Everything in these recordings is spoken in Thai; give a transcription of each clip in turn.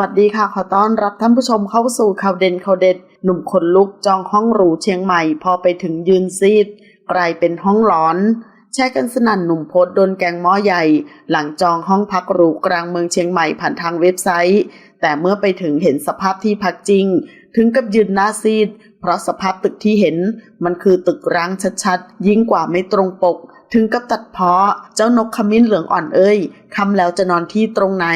วัสดีค่ะ ขอต้อนรับท่านผู้ชมเข้าสู่ข่าวเด่นข่าวเด็ด หนุ่มคนลุกจองห้องหรูเชียงใหม่ พอไปถึงยืนซีด กลายเป็นห้องหลอน แชร์กันสนั่นหนุ่มโพสโดนแกงหม้อใหญ่ หลังจองห้องพักหรูกลางเมืองเชียงใหม่ผ่านทางเว็บไซต์ แต่เมื่อไปถึงเห็นสภาพที่พักจริง ถึงกับยืนหน้าซีด เพราะสภาพตึกที่เห็น มันคือตึกร้างชัดๆ ยิ่งกว่าไม่ตรงปก ถึงกับตัดเพาะเจ้านกขมิ้นเหลืองอ่อนเอ้ยคำแล้วจะนอนที่ตรงไหน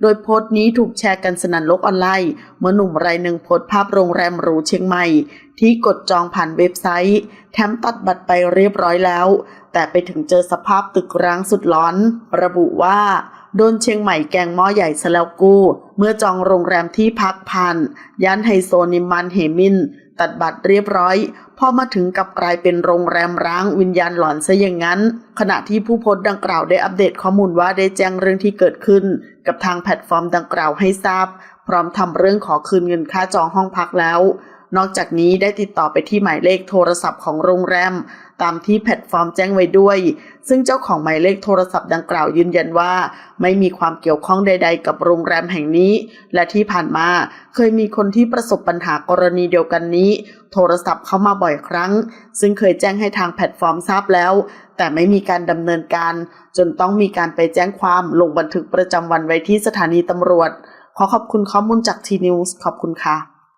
โดยโพสต์นี้ถูกแชร์กันสนั่นโลกออนไลน์เมื่อหนุ่มรายหนึ่งโพสต์ภาพโรงแรมหรูเชียงใหม่ ที่กดจองผ่านเว็บไซต์ แถมตัดบัตรไปเรียบร้อยแล้ว แต่ไปถึงเจอสภาพตึกร้างสุดร้อน ระบุว่าโดนเชียงใหม่แกงหม้อใหญ่ซะแล้วกูเมื่อจองโรงแรมที่พักผ่านย่านไฮโซนิมมันเฮมิน ตัดบัตรเรียบร้อย พอมาถึงกับกลายเป็นโรงแรมร้างวิญญาณหลอนซะอย่างนั้น ขณะที่ผู้โพสต์ดังกล่าวได้อัปเดตข้อมูลว่าได้แจ้งเรื่องที่เกิดขึ้น กับทางแพลตฟอร์มดังกล่าวให้ทราบ พร้อมทำเรื่องขอคืนเงินค่าจองห้องพักแล้ว นอกจากนี้ได้ติดต่อไปที่หมายเลขโทรศัพท์ของโรงแรม ตามที่แพลตฟอร์มแจ้งไว้ด้วย ซึ่งเจ้าของหมายเลขโทรศัพท์ดังกล่าวยืนยันว่า ไม่มีความเกี่ยวข้องใด ๆ กับโรงแรมแห่งนี้ และที่ผ่านมาเคยมีคนที่ประสบปัญหากรณีเดียวกันนี้ โทรศัพท์เข้ามาบ่อยครั้ง ซึ่งเคยแจ้งให้ทางแพลตฟอร์มทราบแล้ว แต่ไม่มีการดำเนินการ จนต้องมีการไปแจ้งความลงบันทึกประจำวันไว้ที่สถานีตำรวจ ขอขอบคุณข้อมูลจากทีนิวส์ขอบคุณค่ะ